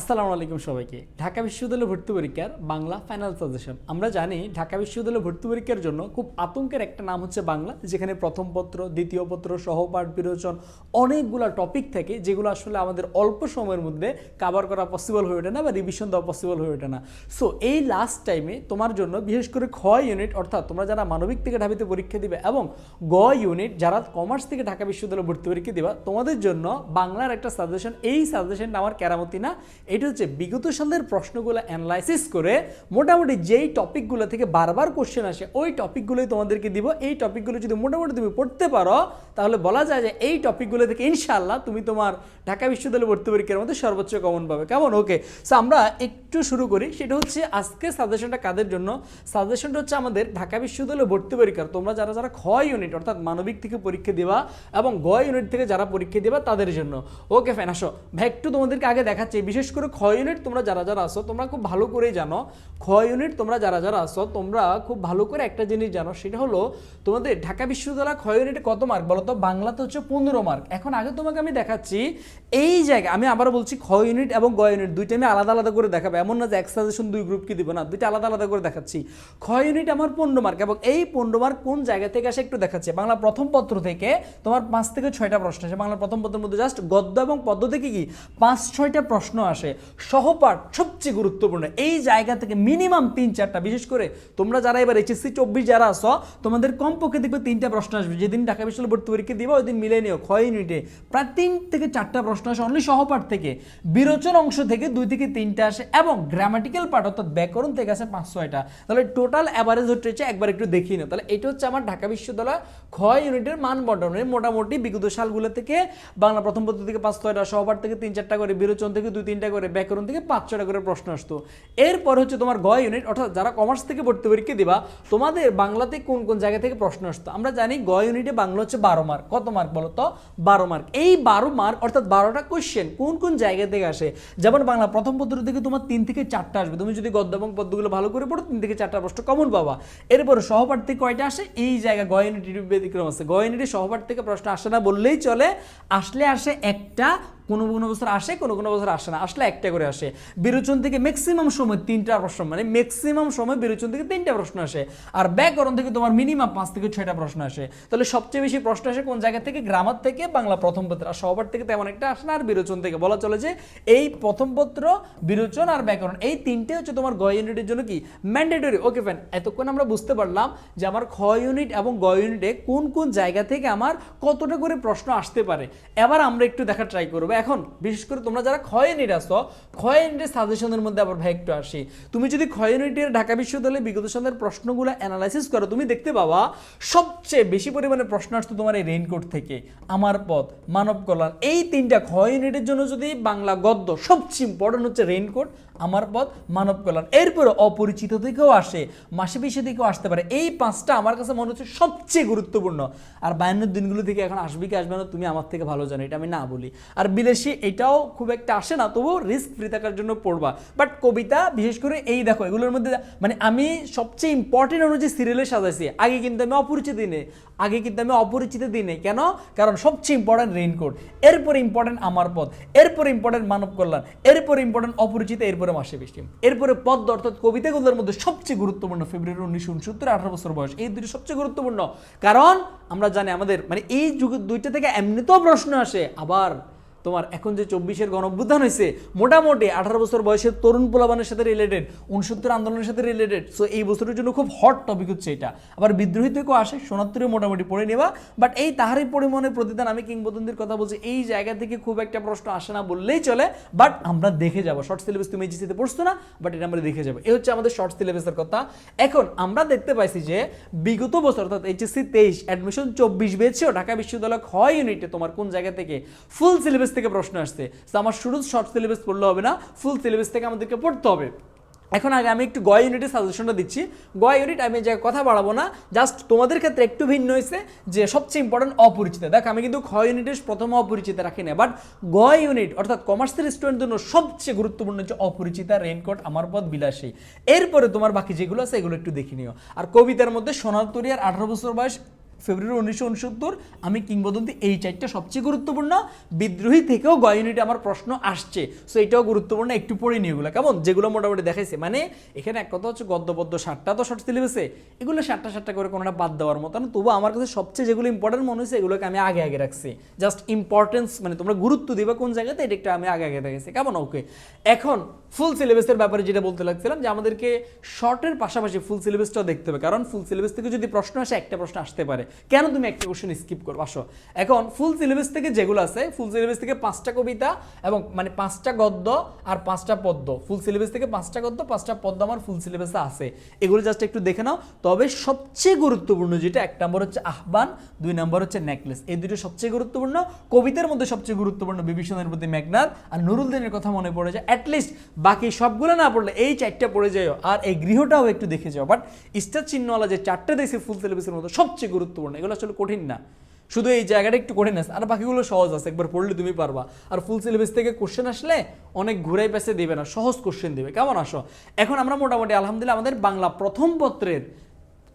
আসসালামু আলাইকুম সবাইকে। ঢাকা বিশ্ববিদ্যালয় ভর্তি পরীক্ষার বাংলা ফাইনাল সাজেশন আমরা জানি ঢাকা বিশ্ববিদ্যালয় ভর্তি পরীক্ষার জন্য খুব আতঙ্কের একটা নাম হচ্ছে বাংলা, যেখানে প্রথম পত্র, দ্বিতীয় পত্র সহপাঠ বিরোচন অনেকগুলো টপিক থাকে, যেগুলো আসলে আমাদের অল্প সময়ের মধ্যে কাভার করা পসিবল হয়ে ওঠে না বা রিভিশন দেওয়া পসিবল হয়ে ওঠে না। সো এই লাস্ট টাইমে তোমার জন্য বিশেষ করে খ ইউনিট অর্থাৎ তোমরা যারা মানবিক থেকে ঢাবিতে পরীক্ষা দিবে এবং গ ইউনিট যারা কমার্স থেকে ঢাকা বিশ্ববিদ্যালয় ভর্তি পরীক্ষা দিবা, তোমাদের জন্য বাংলার একটা সাজেশন এই সাজেশনটা আমার কেরামতি না। এটা হচ্ছে বিগত সালের প্রশ্নগুলো অ্যানালাইসিস করে মোটামুটি যেই টপিকগুলো থেকে বারবার কোশ্চেন আসে, ওই টপিকগুলোই তোমাদেরকে দিব। এই টপিকগুলো যদি মোটামুটি তুমি পড়তে পারো, তাহলে বলা যায় যে এই টপিকগুলো থেকে ইনশাল্লাহ তুমি তোমার ঢাকা বিশ্ববিদ্যালয় ভর্তি পরীক্ষার মধ্যে সর্বোচ্চ কমন পাবে। কেমন? ওকে সো আমরা একটু শুরু করি, সেটা হচ্ছে আজকে সাজেশনটা কাদের জন্য? সাজেশনটা হচ্ছে আমাদের ঢাকা বিশ্ববিদ্যালয় ভর্তি পরীক্ষার। তোমরা যারা যারা খ ইউনিট অর্থাৎ মানবিক থেকে পরীক্ষা দিবা এবং গ ইউনিট থেকে যারা পরীক্ষা দিবা তাদের জন্য। ওকে ফ্যান আসো। ভাই, একটু তোমাদেরকে আগে দেখাচ্ছি। বিশেষ করে খ ইউনিট তোমরা যারা যারা আসো তোমরা খুব ভালো করেই জানো। খ ইউনিট তোমরা যারা যারা আসো তোমরা খুব ভালো করে একটা জিনিস জানো, সেটা হলো তোমাদের ঢাকা বিশ্ববিদ্যালয় খ ইউনিটে কত মার্ক বলো তো বাংলাতে হচ্ছে পনেরো মার্ক এখন আগে তোমাকে আমি দেখাচ্ছি, এই জায়গায় আমি আবার বলছি খ ইউনিট এবং গ ইউনিট দুইটা আমি আলাদা আলাদা করে দেখাবো। এমন না যে এক সাজেশন দুই গ্রুপকে দিব না, দুইটা আলাদা আলাদা করে দেখাচ্ছি। খ ইউনিট আমার পনেরো মার্ক এবং এই পনেরো মার্ক কোন জায়গা থেকে আসে একটু দেখাচ্ছে। বাংলা প্রথম পত্র থেকে তোমার পাঁচ থেকে ছয়টা প্রশ্ন আসে। বাংলা প্রথম পত্রের মধ্যে জাস্ট গদ্য এবং পদ্য থেকে কি? পাঁচ, ছয়টা প্রশ্ন আসে। সহপাঠ সবচেয়ে গুরুত্বপূর্ণ, এই জায়গা থেকে মিনিমাম তিন, চারটা। বিশেষ করে তোমরা যারা এবার এইচএসসি চব্বিশ যারা আসো তোমাদের কমপক্ষে দেখবে তিনটা প্রশ্ন আসবে। যেদিন ঢাকা বিশ্ববিদ্যালয় ভর্তি পরীক্ষা দিবা, ওই দিন মিলে নিও। ক্ষয় ইউনিটে প্রায় তিন থেকে চারটা প্রশ্ন আসে অনলি সহপাঠ থেকে। বিরোচন অংশ থেকে দুই থেকে তিনটা আসে এবং গ্রামাটিক্যাল পার্ট অর্থাৎ ব্যাকরণ থেকে আসে পাঁচ ছয়টা তাহলে টোটাল অ্যাভারেজ হচ্ছে একবার একটু দেখি না তাহলে এটা হচ্ছে আমার ঢাকা বিশ্ববিদ্যালয় ক্ষয় ইউনিটের মান বন্টনের মোটামুটি বিগত সালগুলো থেকে বাংলা প্রথম পত্র থেকে পাঁচ ছয়টা, সহপাঠ থেকে তিন চারটা করে, বিরোচন থেকে দুই তিনটা করে, ব্যাকরণ থেকে পাঁচ ছয়টা করে প্রশ্ন আসতো। এরপর হচ্ছে তোমার গ ইউনিট, অর্থাৎ যারা কমার্স থেকে ভর্তি পরীক্ষা দিবা, তোমাদের বাংলাতে কোন কোন জায়গা থেকে প্রশ্ন আসতো? আমরা জানি গ ইউনিটে বাংলা হচ্ছে বারো মার্ক কত মার্ক বলো তো? বারো মার্ক এই বারো মার্ক অর্থাৎ বারোটা কোয়েশ্চেন কোন কোন জায়গা থেকে আসে? যেমন বাংলা প্রথম পদ্ধতি থেকে তোমার তিন থেকে চারটা আসবে। তুমি যদি গদ্য এবং পদ্যগুলো ভালো করে পড়ো, তিন থেকে চারটা প্রশ্ন কমন পাবা। এরপরে সহপাঠী কয়টা আসে? এই জায়গা গ ব্যতিক্রম আছে। গয়নিটি সহপাঠ থেকে প্রশ্ন আসে না বললেই চলে। আসলে আসে একটা কোনো কোনো বছর আসে, কোনো কোনো বছর আসে না। আসলে একটা করে আসে। বিরোচন থেকে ম্যাক্সিমাম সময় তিনটা প্রশ্ন মানে ম্যাক্সিমাম সময় বিরোচন থেকে তিনটা প্রশ্ন আসে। আর ব্যাকরণ থেকে তোমার মিনিমাম পাঁচ থেকে ছয়টা প্রশ্ন আসে। তাহলে সবচেয়ে বেশি প্রশ্ন আসে কোন জায়গা থেকে? গ্রামার থেকে, বাংলা প্রথম পত্র। আর সবার থেকে তেমন একটা আসে না, আর বিরোচন থেকে। বলা চলে যে এই প্রথম পত্র, বিরোচন আর ব্যাকরণ, এই তিনটে হচ্ছে তোমার গ ইউনিটের জন্য কি? ম্যান্ডেটরি ওকে ফ্যান এতক্ষণ আমরা বুঝতে পারলাম যে আমার খ ইউনিট এবং গ ইউনিটে কোন কোন জায়গা থেকে আমার কতটা করে প্রশ্ন আসতে পারে। এবার আমরা একটু দেখার ট্রাই করব। এখন, বিশেষ করে তোমরা যারা ক্ষয় ইউনিট আসো ক্ষয় ইউনিটের সাজেশনের মধ্যে আবার ভাই একটু আসি। তুমি যদি ক্ষয় ইউনিটের ঢাকা বিশ্ববিদ্যালয়ের বিগত সালের প্রশ্নগুলো অ্যানালাইসিস করো, তুমি দেখতে পাবা, সবচেয়ে বেশি পরিমাণে প্রশ্ন আসতো তোমার এই রেইনকোট থেকে, আমার পথ, মানব কল্যাণ। এই তিনটা ক্ষয় ইউনিটের জন্য যদি বাংলা গদ্য সবচেয়ে ইম্পর্টেন্ট হচ্ছে রেইনকোট আমার পথ মানব কল্যাণ। এরপরে অপরিচিত থেকেও আসে, মাসে পিসে থেকেও আসতে পারে। এই পাঁচটা আমার কাছে মনে হচ্ছে সবচেয়ে গুরুত্বপূর্ণ। আর বায়ান্নের দিনগুলো থেকে এখন আসবে কি আসবে না, তুমি আমার থেকে ভালো জানো, এটা আমি না বলি। আর বিদেশি এটাও খুব একটা আসে না, তবুও রিস্ক ফ্রি থাকার জন্য পড়বা। বাট কবিতা, বিশেষ করে এই দেখো, এগুলোর মধ্যে মানে আমি সবচেয়ে ইম্পর্টেন্ট অনুযায়ী সিরিয়ালে সাজাইছি। আগে কিন্তু আমি অপরিচিত দিনে আগে কিন্তু আমি অপরিচিত দিনে কেন? কারণ সবচেয়ে ইম্পর্টেন্ট রেইনকোট এরপর ইম্পর্টেন্ট আমার পথ। এরপর ইম্পর্টেন্ট মানব কল্যাণ। এরপর ইম্পর্টেন্ট অপরিচিত, এরপরে মাসে বৃষ্টি। এরপরে পদ্ম অর্থাৎ কবিতাগুলোর মধ্যে সবচেয়ে গুরুত্বপূর্ণ ফেব্রুয়ারি উনিশশো উনসত্তর, আঠারো বছর বয়স। এই দুটি সবচেয়ে গুরুত্বপূর্ণ। কারণ আমরা জানি আমাদের মানে এই যুগ দুইটা থেকে এমনিতেও প্রশ্ন আসে, আবার তোমার এখন যে চব্বিশের গণঅভ্যুত্থান হয়েছে, মোটামুটি আঠারো বছর বয়সের তরুণ পোলাবানের সাথে রিলেটেড উনসত্তর আন্দোলনের সাথে রিলেটেড সো এই বছরের জন্য খুব হট টপিক হচ্ছে এটা। আবার বিদ্রোহী থেকেও আসে সোনাত্তরে মোটামুটি পড়ে নেওয়া বাট এই তাহারই পরিমাণে প্রতিদান আমি কিংবদন্তির কথা বলছি, এই জায়গা থেকে খুব একটা প্রশ্ন আসে না বললেই চলে বাট আমরা দেখে যাব। শর্ট সিলেবাস তুমি এইচএসিতে পড়ছো না বাট এটা আমরা দেখে যাব। এ হচ্ছে আমাদের শর্ট সিলেবাসের কথা। এখন আমরা দেখতে পাইছি যে বিগত বছর অর্থাৎ এইচএসসি তেইশ অ্যাডমিশন চব্বিশ বেছেও ঢাকা বিশ্ববিদ্যালয় হয় ইউনিটে তোমার কোন জায়গা থেকে ফুল সিলেবাস থেকে প্রশ্ন আসছে। তো আমার শুরু শর্ট সিলেবাস পড়লে হবে না ফুল সিলেবাস থেকে আমাদেরকে পড়তে হবে। এখন আগে আমি একটু গয় ইউনিটের সাজেশনটা দিচ্ছি। গয় ইউনিট আমি যে কথা বাড়াবো না জাস্ট তোমাদের ক্ষেত্রে একটু ভিন্ন হয়েছে যে সবচেয়ে ইম্পর্টেন্ট অপরিচিত। দেখ, আমি কিন্তু ক্ষয় ইউনিটের প্রথম অপরিচিত রাখি না বাট গয় ইউনিট অর্থাৎ কমার্সের স্টুডেন্টের জন্য সবচেয়ে গুরুত্বপূর্ণ হচ্ছে অপরিচিতা রেইনকোট আমার পথ বিলাসী। এরপরে তোমার বাকি যেগুলো আছে, এগুলো একটু দেখে নিও। আর কবিতার মধ্যে সোনার তরি আর আঠারো বছর বয়স ফেব্রুয়ারি উনিশশো উনসত্তর, আমি কিংবদন্তি এই চারটা সবচেয়ে গুরুত্বপূর্ণ। বিদ্রোহী থেকেও গ ইউনিটে আমার প্রশ্ন আসছে। সো এটাও গুরুত্বপূর্ণ, একটু পড়ে নিয়ে এগুলো কেমন? যেগুলো মোটামুটি দেখাইছে। মানে এখানে এক কথা হচ্ছে গদ্যপদ্য ষাটটা তো শর্ট সিলেবাসে এগুলো ষাটটা ষাটটা করে কোনোটা বাদ দেওয়ার মতো না তবু আমার কাছে সবচেয়ে যেগুলো ইম্পর্টেন্ট মনে হয়েছে, এগুলোকে আমি আগে আগে রাখছি। জাস্ট ইম্পর্টেন্স মানে তোমরা গুরুত্ব দিবে কোন জায়গাতে, এটা একটা আমি আগে আগে রেখেছি কেমন? ওকে এখন ফুল সিলেবাসের ব্যাপারে যেটা বলতে লাগছিলাম, যে আমাদেরকে শর্টের পাশাপাশি ফুল সিলেবাসটাও দেখতে হবে। কারণ ফুল সিলেবাস থেকে যদি প্রশ্ন আসে, একটা প্রশ্ন আসতে পারে। কেন তুমি একটা কোশ্চেন স্কিপ করব? আসো। এখন ফুল সিলেবাস থেকে যেগুলো আছে ফুল সিলেবাস থেকে পাঁচটা কবিতা এবং মানে পাঁচটা গদ্য আর পাঁচটা পদ্য। ফুল সিলেবাস থেকে পাঁচটা গদ্য, পাঁচটা পদ্য আমার ফুল সিলেবাসে আছে। এগুলো জাস্ট একটু দেখে নাও। তবে সবচেয়ে গুরুত্বপূর্ণ যেটা, এক নম্বর হচ্ছে আহ্বান, দুই নম্বর হচ্ছে নেকলেস এই দুটো সবচেয়ে গুরুত্বপূর্ণ। কবিতার মধ্যে সবচেয়ে গুরুত্বপূর্ণ বিভীষণের প্রতি মেঘনাথ আর নুরুল দিনের কথা মনে পড়ে যায়। অ্যাটলিস্ট বাকি সবগুলো না পড়লে এই চারটা পড়ে যাও আর এই গৃহটাও একটু দেখে যাও। বাট স্টার চিহ্নওয়ালা যে চারটে দেখছি ফুল সিলেবাসের মধ্যে সবচেয়ে গুরুত্বপূর্ণ। এগুলো আসলে কঠিন না। শুধু এই জায়গাটা একটু কঠিন আছে। আর বাকিগুলো সহজ আছে। একবার পড়লে তুমি পারবা। আর ফুল সিলেবাস থেকে কোশ্চেন আসলে অনেক ঘুরাই পেছে দেবে না। সহজ কোশ্চেন দেবে। কেমন আসো এখন আমরা মোটামুটি আলহামদুলিল্লাহ আমাদের বাংলা প্রথম পত্রের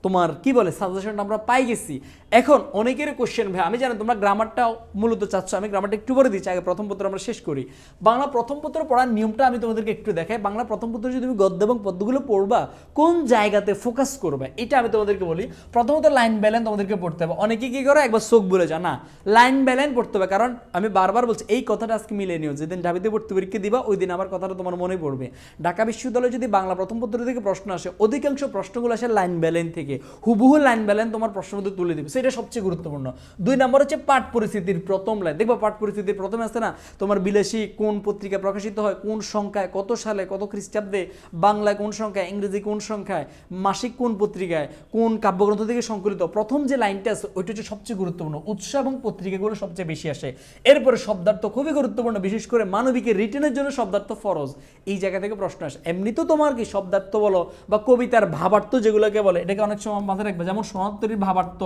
তোমার, কি বলে সাজেশনটা আমরা পাই গেছি। এখন অনেকের কোশ্চেন ভাই, আমি জানি তোমরা গ্রামারটা মূলত চাচ্ছ, আমি গ্রামারটা একটু বলে দিচ্ছি, আগে প্রথম পত্র আমরা শেষ করি। বাংলা প্রথম পত্র পড়ার নিয়মটা আমি তোমাদেরকে একটু দেখাই। বাংলা প্রথম পত্র যদি তুমি গদ্য এবং পদ্যগুলো পড়বা, কোন জায়গাতে ফোকাস করবে? এটা আমি তোমাদেরকে বলি। প্রথমত লাইন ব্যালেন্স তোমাদেরকে পড়তে হবে। অনেকে কি করে? একবার চোখ বলে যা না লাইন ব্যালেন্স পড়তে হবে। কারণ আমি বারবার বলছি, এই কথাটা আজকে মিলে নিও। যেদিন ঢাবিতে ভর্তি পরীক্ষা দিবা, ওই দিন আমার কথাটা তোমার মনে পড়বে। ঢাকা বিশ্ববিদ্যালয়ে যদি বাংলা প্রথম পত্র থেকে প্রশ্ন আসে, অধিকাংশ প্রশ্নগুলো আসে লাইন ব্যালেন্স থেকে। হুবহু লাইন ব্যালেন্স তোমার প্রশ্নের মধ্যে তুলে দিবে। সেটা সবচেয়ে গুরুত্বপূর্ণ। দুই নম্বর হচ্ছে পাঠ পরিস্থিতির প্রথম লাইন দেখব পাঠ পরিস্থিতির প্রথমে আসছে না, তোমার বিলাসী কোন পত্রিকা প্রকাশিত হয়, কোন সংখ্যায়, কত সালে, কত খ্রিস্টাব্দে, বাংলায় কোন সংখ্যায়, ইংরেজি কোন সংখ্যায়, মাসিক কোন পত্রিকায়, কোন কাব্যগ্রন্থ থেকে সংকলিত। প্রথম যে লাইনটা আছে, ওইটা হচ্ছে সবচেয়ে গুরুত্বপূর্ণ। উৎস এবং পত্রিকাগুলো সবচেয়ে বেশি আসে। এরপরে শব্দার্থ খুবই গুরুত্বপূর্ণ, বিশেষ করে মানবিকের রিটেনের জন্য শব্দার্থ ফরজ। এই জায়গা থেকে প্রশ্ন আসে। এমনি তো তোমার কি শব্দার্থ বলো বা কবিতার ভাবার্থ যেগুলোকে বলে, এটাকে অনেক সময় মাথায় রাখবে। যেমন সনাতনীর ভাবার্থ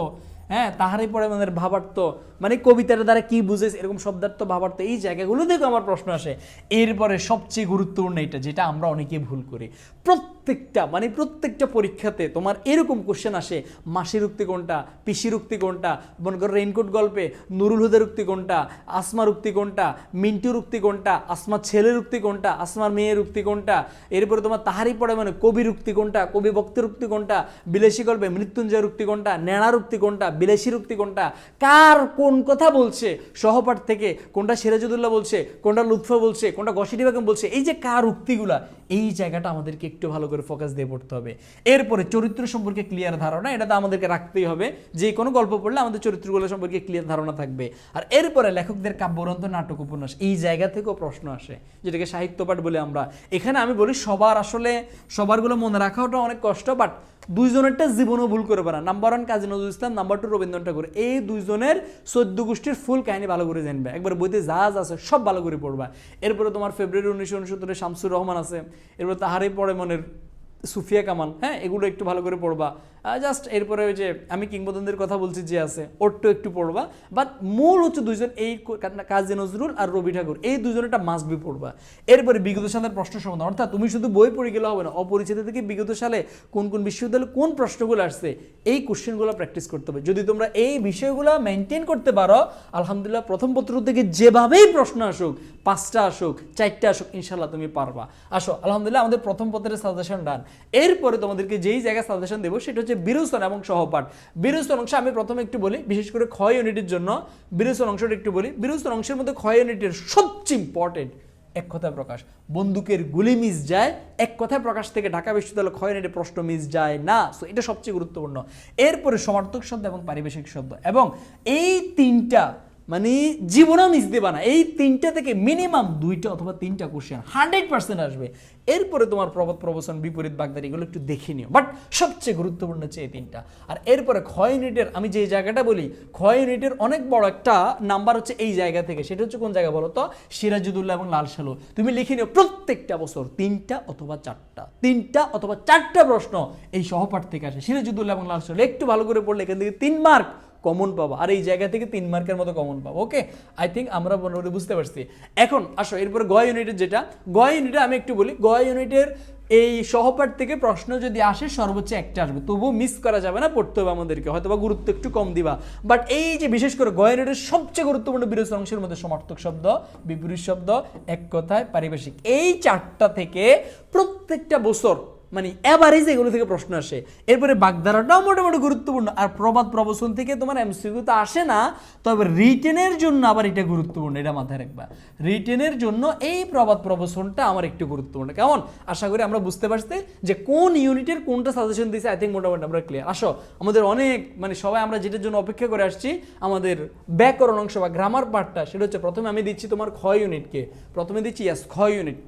হ্যাঁ তাহারই পরে আমাদের ভাবার্থ মানে কবিতার দ্বারা কি বুঝেছে এরকম শব্দার্থ ভাবার্থ এই জায়গাগুলো থেকে আমার প্রশ্ন আসে এরপরে সবচেয়ে গুরুত্বপূর্ণ এটা যেটা আমরা অনেকে ভুল করি প্রত্যেকটা মানে প্রত্যেকটা পরীক্ষাতে তোমার এরকম কোশ্চেন আসে মাসির উক্তি কোনটা পিসির উক্তি কোনটা মনে করো রেইনকোট গল্পে নুরুল হুদের উক্তি কোনটা আসমার উক্তি কোনটা মিন্টুর উক্তি কোনটা আসমার ছেলের উক্তি কোনটা আসমার মেয়ের উক্তি কোনটা এরপরে তোমার তাহারই পড়ে মানে কবির উক্তি কোনটা কবি ভক্তের উক্তি কোনটা বিলেসী গল্পে মৃত্যুঞ্জয়ের উক্তি কোনটা নেড়ার উক্তি কোনটা বিলেসীর উক্তি কোনটা? কার কোন কথা বলছে? সহপাঠ থেকে কোনটা সিরাজুদুল্লাহ বলছে? কোনটা লুৎফা বলছে? কোনটা গসিটি বেগম বলছে? এই যে কার উক্তিগুলা, এই জায়গাটা আমাদেরকে একটু ভালো করে ফোকাস দিয়ে পড়তে হবে। এরপরে চরিত্র সম্পর্কে ক্লিয়ার ধারণা, এটা তো আমাদেরকে রাখতেই হবে। যে কোনো গল্প পড়লে আমাদের চরিত্রগুলো সম্পর্কে ক্লিয়ার ধারণা থাকবে। আর এরপরে লেখকদের কাব্যগ্রন্থ, নাটক, উপন্যাস, এই জায়গা থেকেও প্রশ্ন আসে, যেটাকে সাহিত্য পাঠ বলে আমরা। এখানে আমি বলি সবার আসলে সবারগুলো মনে রাখাটা অনেক কষ্ট বাট দুইজনেরটা জীবনও ভুল করে পারা। Number one Kazi Nazrul Islam number two Rabindranath Thakur. এই দুইজনের চোদ্দ গোষ্ঠীর ফুল কাহিনী ভালো করে জানবে। একবার বইতে যা আছে সব ভালো করে পড়বা। এরপরে তোমার ফেব্রুয়ারি উনিশশো উনসত্তরে শামসুর রহমান আছে। এরপরে তাহারই পরে মনের সুফিয়া কামাল হ্যাঁ এগুলো একটু ভালো করে পড়বা। জাস্ট এরপরে ওই যে আমি কিংবদন্তির কথা বলছি যে আছে, ওরটা একটু পড়বা। বাট মূল হচ্ছে দুইজন, এই কাজী নজরুল আর রবি ঠাকুর, এই দুজনেরটা মাস্ট বি পড়বা। এরপরে বিগত সালের প্রশ্ন সমাধান, অর্থাৎ তুমি শুধু বই পড়ে গেলে হবে না, অপরিচিত থেকে বিগত সালে কোন কোন বিশ্ববিদ্যালয়ে কোন প্রশ্নগুলো আসছে, এই কোশ্চেনগুলো প্র্যাকটিস করতে হবে। যদি তোমরা এই বিষয়গুলো মেনটেন করতে পারো, আলহামদুলিল্লাহ প্রথম পত্র থেকে যেভাবেই প্রশ্ন আসুক, পাঁচটা আসুক, চারটা আসুক ইনশাল্লাহ তুমি পারবা। আসো, আলহামদুলিল্লাহ আমাদের প্রথম পত্রের সাজেশন ডান এরপরে তোমাদেরকে যেই জায়গায় সাজেশন দেবো, সেটা হচ্ছে বিরোচন এবং সহপাঠ। বিরোচন অংশ আমি প্রথমে একটু বলি, বিশেষ করে ক্ষয় ইউনিটের জন্য বিরোচন অংশটা একটু বলি। বিরোচন অংশের মধ্যে ক্ষয় ইউনিটের সবচেয়ে ইম্পর্টেন্ট এক কথায় প্রকাশ। বন্দুকের গুলি মিস যায়, এক কথায় প্রকাশ থেকে ঢাকা বিশ্ববিদ্যালয় ক্ষয় ইউনিটে প্রশ্ন মিস যায় না। সো এটা সবচেয়ে গুরুত্বপূর্ণ। এরপরে সমার্থক শব্দ এবং পারিবেশিক শব্দ। এবং এই তিনটা মানে জীবনেও মিস দেবা না। এই তিনটা থেকে মিনিমাম দুইটা অথবা তিনটা কোশ্চেন হান্ড্রেড পার্সেন্ট আসবে। এরপরে তোমার প্রবত প্রবচন বিপরীত বাগদারি এগুলো একটু দেখে নিও। বাট সবচেয়ে গুরুত্বপূর্ণ হচ্ছে এই তিনটা। আর এরপরে ক্ষয় ইউনিটের আমি যে জায়গাটা বলি ক্ষয় ইউনিটের অনেক বড় একটা নাম্বার হচ্ছে এই জায়গা থেকে। সেটা হচ্ছে কোন জায়গা বলো তো সিরাজুদুল্লাহ এবং লাল সালু তুমি লিখে নিও, প্রত্যেকটা বছর তিনটা অথবা চারটা, তিনটা অথবা চারটা প্রশ্ন এই সহপাঠ থেকে আসে। সিরাজুদুল্লাহ এবং লাল সালু একটু ভালো করে পড়লে এখান থেকে তিন মার্ক কমন পাবো। আর এই জায়গা থেকে তিন মার্কের মতো কমন পাবো ওকে আই থিঙ্ক আমরা মোটামুটি বুঝতে পারছি। এখন আসো, এরপরে গয় ইউনিটের যেটা। গয় ইউনিটে আমি একটু বলি, গয় ইউনিটের এই সহপাঠ থেকে প্রশ্ন যদি আসে, সর্বোচ্চ একটা আসবে। তবুও মিস করা যাবে না, পড়তে হবে আমাদেরকে। হয়তো বা গুরুত্ব একটু কম দিবা। বাট এই যে বিশেষ করে গয়েনের সবচেয়ে গুরুত্বপূর্ণ বিরোধী অংশের মধ্যে সমার্থক শব্দ, বিপরীত শব্দ, এক কথায় পারিভাষিক এই চারটা থেকে প্রত্যেকটা বছর মানে অ্যাভারেজ এগুলো থেকে প্রশ্ন আসে। এরপরে বাগধারাটাও মোটামুটি গুরুত্বপূর্ণ। আর প্রবাদ প্রবচন থেকে তোমার এমসিকিউ তো আসে না, তবে রিটেনের জন্য আবার এটা গুরুত্বপূর্ণ, এটা মাথায় রাখবা। রিটেনের জন্য এই প্রবাদ প্রবচনটা আমার একটু গুরুত্বপূর্ণ। কেমন? আশা করি আমরা বুঝতে পারছি যে কোন ইউনিটের কোনটা সাজেশন দিয়েছে আই থিঙ্ক মোটামুটি আমরা ক্লিয়ার আসো, আমাদের অনেক মানে সবাই আমরা যেটার জন্য অপেক্ষা করে আসছি, আমাদের ব্যাকরণ অংশ বা গ্রামার পার্টটা সেটা হচ্ছে প্রথমে আমি দিচ্ছি তোমার ক্ষয় ইউনিটকে প্রথমে দিচ্ছি ইয়াস ক্ষয় ইউনিট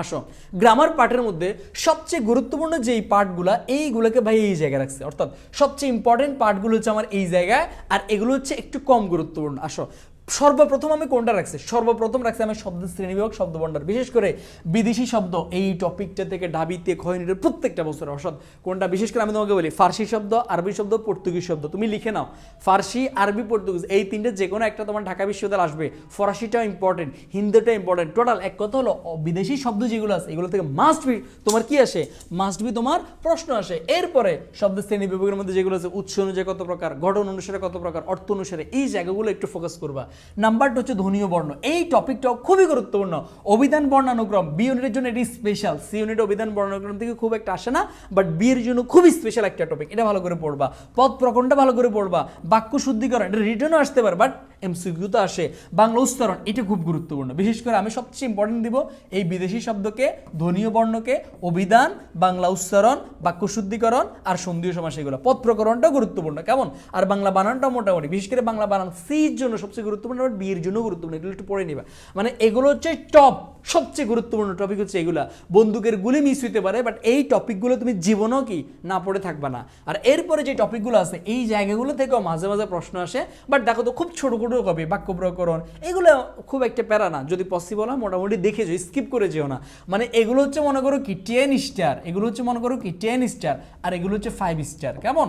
আসো। গ্রামার পার্টের মধ্যে সবচেয়ে গুরুত্বপূর্ণ যেই পার্টগুলো এইগুলোকে ভাই এই জায়গায় রাখছে। অর্থাৎ সবচেয়ে ইম্পর্টেন্ট পার্টগুলো হচ্ছে আমার এই জায়গায়, আর এগুলো হচ্ছে একটু কম গুরুত্বপূর্ণ। আসো। সর্বপ্রথম আমি কোনটা রাখছি? সর্বপ্রথম রাখছি আমি শব্দ শ্রেণীবিভাগ, শব্দ ভণ্ডার। বিশেষ করে বিদেশি শব্দ, এই টপিকটা থেকে ডাবিতে খয়নিটের প্রত্যেকটা বছর অসৎ। কোনটা? বিশেষ করে আমি তোমাকে বলি, ফার্সি শব্দ, আরবি শব্দ, পর্তুগিজ শব্দ। তুমি লিখে নাও, ফার্সি, আরবি, পর্তুগিজ, এই তিনটে যে কোনো একটা তোমার ঢাকা বিশ্ববিদ্যালয় আসবে। ফরাসিটাও ইম্পর্টেন্ট হিন্দিটা ইম্পর্টেন্ট টোটাল এক কথা হলো বিদেশি শব্দ যেগুলো আছে, এগুলো থেকে মাস্ট বি তোমার কি আসে? মাস্ট বি তোমার প্রশ্ন আসে। এরপরে শব্দ শ্রেণি বিভাগের মধ্যে যেগুলো আছে, উৎস অনুযায়ী কত প্রকার, গঠন অনুসারে কত প্রকার, অর্থ অনুসারে এই জায়গাগুলো একটু ফোকাস করবা। নাম্বারটা হচ্ছে ধনীয় বর্ণ। এই টপিকটাও খুবই গুরুত্বপূর্ণ। অভিধান বর্ণানুক্রম বি ইউনিটের জন্য এটি স্পেশাল সি ইউনিট অভিধান বর্ণানুক্রম থেকে খুব একটা আসে না বাট বি এর জন্য খুবই স্পেশাল একটা টপিক এটা ভালো করে পড়বা। পদ প্রকরণটা ভালো করে পড়বা। বাক্য শুদ্ধিকরণ, এটা রিটার্নও আসতে পারে বাট এমসিকিউ তো আসে। বাংলা উচ্চারণ, এটা খুব গুরুত্বপূর্ণ। বিশেষ করে আমি সবচেয়ে ইম্পর্টেন্ট দিব এই বিদেশি শব্দকে, ধ্বনীয় বর্ণকে, অভিধান, বাংলা উচ্চারণ, বাক্য শুদ্ধিকরণ আর সন্ধিও সমাস এগুলো। পদ প্রকরণটাও গুরুত্বপূর্ণ, কেমন? আর বাংলা বানানটাও মোটামুটি। বিশেষ করে বাংলা বানান সির জন্য সবচেয়ে গুরুত্বপূর্ণ আর বিয়ের জন্য গুরুত্বপূর্ণ, এগুলো একটু পড়ে নিবা। মানে এগুলো হচ্ছে টপ সবচেয়ে গুরুত্বপূর্ণ টপিক হচ্ছে এগুলা। বন্দুকের গুলি মিস হইতে পারে বাট এই টপিকগুলো তুমি জীবনও কি না পড়ে থাকবা না। আর এরপরে যে টপিকগুলো আছে, এই জায়গাগুলো থেকেও মাঝে মাঝে প্রশ্ন আসে বাট দেখো তো খুব ছোট ছোট কপি বাক্য প্রকরণ, এগুলো খুব একটা প্যারা না। যদি পসিবল হয়, মোটামুটি দেখে যাও স্কিপ করে যেও না। মানে এগুলো হচ্ছে মনে করো কি টেন স্টার এগুলো হচ্ছে মনে করো কি টেন স্টার আর এগুলো হচ্ছে ফাইভ স্টার কেমন?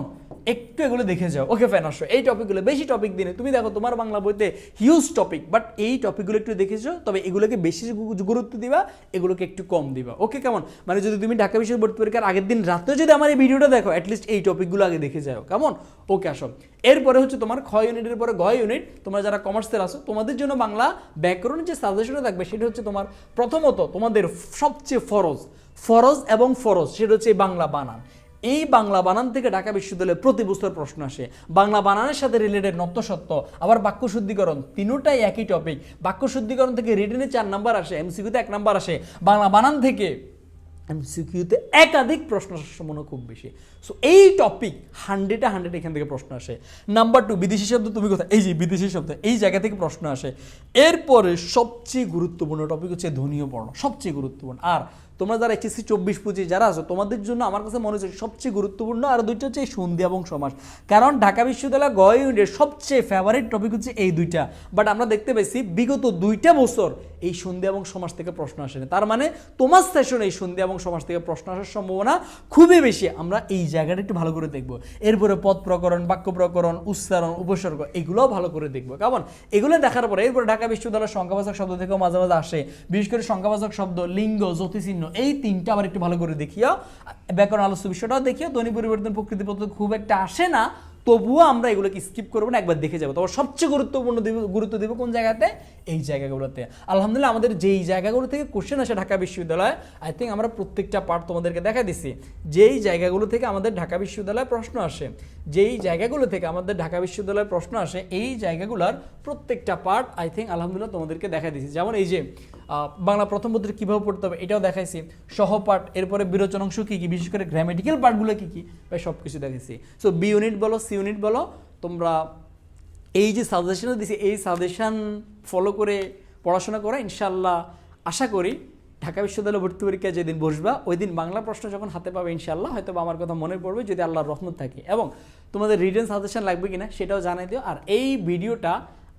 একটু এগুলো দেখে যাও। ওকে ফ্যান আসো, এই টপিকগুলো বেশি টপিক দিনে। তুমি দেখো, তোমার বাংলা বইতে হিউজ টপিক বাট এই টপিকগুলো একটু দেখেছ তবে এগুলোকে বেশি গুরুত্ব দিবা, এগুলোকে একটু কম দিবা। ওকে কেমন? মানে যদি তুমি ঢাকা বিশ্ববিদ্যালয় ভর্তি পরীক্ষার আগের দিন রাতেও যদি আমার এই ভিডিওটা দেখো অ্যাটলিস্ট এই টপিকগুলো আগে দেখে যাও। কেমন? ওকে আসো। এরপরে হচ্ছে তোমার ক্ষয় ইউনিটের পরে গয় ইউনিট তোমরা যারা কমার্সের আসো তোমাদের জন্য বাংলা ব্যাকরণের যে সাজেশনটা থাকবে, সেটা হচ্ছে তোমার প্রথমত তোমাদের সবচেয়ে ফরজ ফরজ এবং ফরজ, সেটা হচ্ছে বাংলা বানান। এই বাংলা বানান থেকে ঢাকা বিশ্ববিদ্যালয়ে প্রতি বছর প্রশ্ন আসে। বাংলা বানানের সাথে রিলেটেড নত্য সত্য, আবার বাক্য শুদ্ধিকরণ, তিনোটাই একই টপিক বাক্য শুদ্ধিকরণ থেকে রিটেনে চার নাম্বার আসে এমসিকিউতে এক নাম্বার আসে। বাংলা বানান থেকে এমসিকিউতে একাধিক প্রশ্ন সম্ভাবনা খুব বেশি। সো এই টপিক হান্ড্রেডে হান্ড্রেড এখান থেকে প্রশ্ন আসে। নাম্বার টু বিদেশি শব্দ তুমি কোথায়? এই যে বিদেশি শব্দ, এই জায়গা থেকে প্রশ্ন আসে। এরপরে সবচেয়ে গুরুত্বপূর্ণ টপিক হচ্ছে ধনীয় বর্ণ, সবচেয়ে গুরুত্বপূর্ণ। আর তোমরা যারা এইচএসসি চব্বিশ পঁচিশ যারা আছো, তোমাদের জন্য আমার কাছে মনে হচ্ছে সবচেয়ে গুরুত্বপূর্ণ আর দুইটা হচ্ছে এই সন্ধি এবং সমাস। কারণ ঢাকা বিশ্ববিদ্যালয়, গয় ইউনিটের সবচেয়ে ফেভারিট টপিক হচ্ছে এই দুইটা। বাট আমরা দেখতে পেয়েছি বিগত দুইটা বছর এই সন্ধি এবং সমাস থেকে প্রশ্ন আসেনি। তার মানে তোমার সেশনে এই সন্ধি এবং সমাজ থেকে প্রশ্ন আসার সম্ভাবনা খুবই বেশি। আমরা এই জায়গাটা একটু ভালো করে দেখব। এরপরে পদ প্রকরণ, বাক্য প্রকরণ, উচ্চারণ, উপসর্গ, এগুলোও ভালো করে দেখব। কেমন? এগুলো দেখার পরে এরপরে ঢাকা বিশ্ববিদ্যালয়ের সংখ্যাবাচক শব্দ থেকেও মাঝে মাঝে আসে। বিশেষ করে সংখ্যাবাচক শব্দ, লিঙ্গ, জ্যোতিচিহ্ন এই তিনটা আবার একটু ভালো করে দেখিও। ব্যাকরণ আলোচ্য বিষয়টাও দেখিও, ধ্বনি পরিবর্তন প্রকৃতি খুব একটা আসে না, তবুও আমরা এগুলোকে স্কিপ করব না, একবার দেখে যাব। তবে সবচেয়ে গুরুত্বপূর্ণ দিব, গুরুত্ব দেবো কোন জায়গাতে? এই জায়গাগুলোতে। আলহামদুলিল্লাহ, আমাদের যেই জায়গাগুলো থেকে কোশ্চেন আসে ঢাকা বিশ্ববিদ্যালয় আই থিঙ্ক আমরা প্রত্যেকটা পার্ট তোমাদেরকে দেখা দিছি। যেই জায়গাগুলো থেকে আমাদের ঢাকা বিশ্ববিদ্যালয়ে প্রশ্ন আসে, যেই জায়গাগুলো থেকে আমাদের ঢাকা বিশ্ববিদ্যালয়ের প্রশ্ন আসে, এই জায়গাগুলোর প্রত্যেকটা পার্ট আই থিঙ্ক আলহামদুলিল্লাহ তোমাদেরকে দেখা দিছি। যেমন এই যে বাংলা প্রথম পত্রে কীভাবে পড়তে হবে এটাও দেখাইছি। সহপাঠ এরপরে বিরোচন অংশ কী কী, বিশেষ করে গ্রামেটিক্যাল পার্টগুলো কী কী ভাই সব কিছু দেখাইছি। সো বি ইউনিট বলো সি ইউনিট বলো, তোমরা এই যে সাজেশনও দিছি, এই সাজেশন ফলো করে পড়াশোনা করে ইনশাল্লাহ আশা করি ঢাকা বিশ্ববিদ্যালয় ভর্তি পরীক্ষা যেদিন বসবা ওই দিন বাংলা প্রশ্ন যখন হাতে পাবে ইনশাল্লাহ হয়তো আমার কথা মনে পড়বে যদি আল্লাহর রহমত থাকে। এবং তোমাদের রিটেন সাজেশন লাগবে কিনা সেটাও জানাই দিও। আর এই ভিডিওটা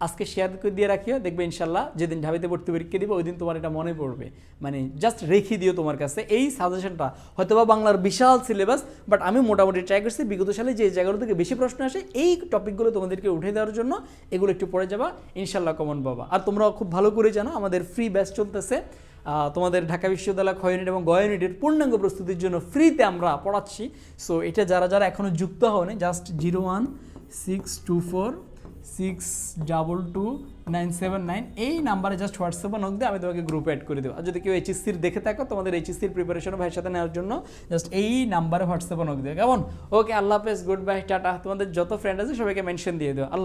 আজকে শেয়ার করে দিয়ে রাখিও, দেখবে ইনশাল্লাহ যেদিন ঢাবিতে ভর্তি পরীক্ষা দিবে ওই দিন তোমার এটা মনে পড়বে। মানে জাস্ট রেখে দিও তোমার কাছে। এই সাজেশনটা হয়তো বা বাংলার বিশাল সিলেবাস বাট আমি মোটামুটি ট্রাই করছি বিগত সালে যে জায়গাগুলো থেকে বেশি প্রশ্ন আসে, এই টপিকগুলো তোমাদেরকে উঠে দেওয়ার জন্য এগুলো একটু পড়ে যাবা। ইনশাল্লাহ কমন পাবা। আর তোমরা খুব ভালো করে জানো, আমাদের ফ্রি ব্যাচ চলতেছে। তোমাদের ঢাকা বিশ্ববিদ্যালয় ক্ষয় ইউনিট এবং গয় ইউনিটের পূর্ণাঙ্গ প্রস্তুতির জন্য ফ্রিতে আমরা পড়াচ্ছি। সো এটা যারা যারা এখনও যুক্ত হওনি just zero one six two four six double two nine seven nine এই নাম্বারে জাস্ট হোয়াটসঅ্যাপে নক দিয়ে আমি তোমাকে গ্রুপে অ্যাড করে দেবো। আর যদি কেউ এইচএসসির দেখে থাকো, তোমাদের এইচএসসির প্রিপারেশনও ভাইয়ের সাথে নেওয়ার জন্য জাস্ট এই নাম্বারে হোয়াটসঅ্যাপে নক দিও কেমন? ওকে আল্লাহ হাফেজ গুড বাই টাটা। তোমাদের যত ফ্রেন্ড আছে সবাইকে মেনশন দিয়ে দেবো। আল্লাহ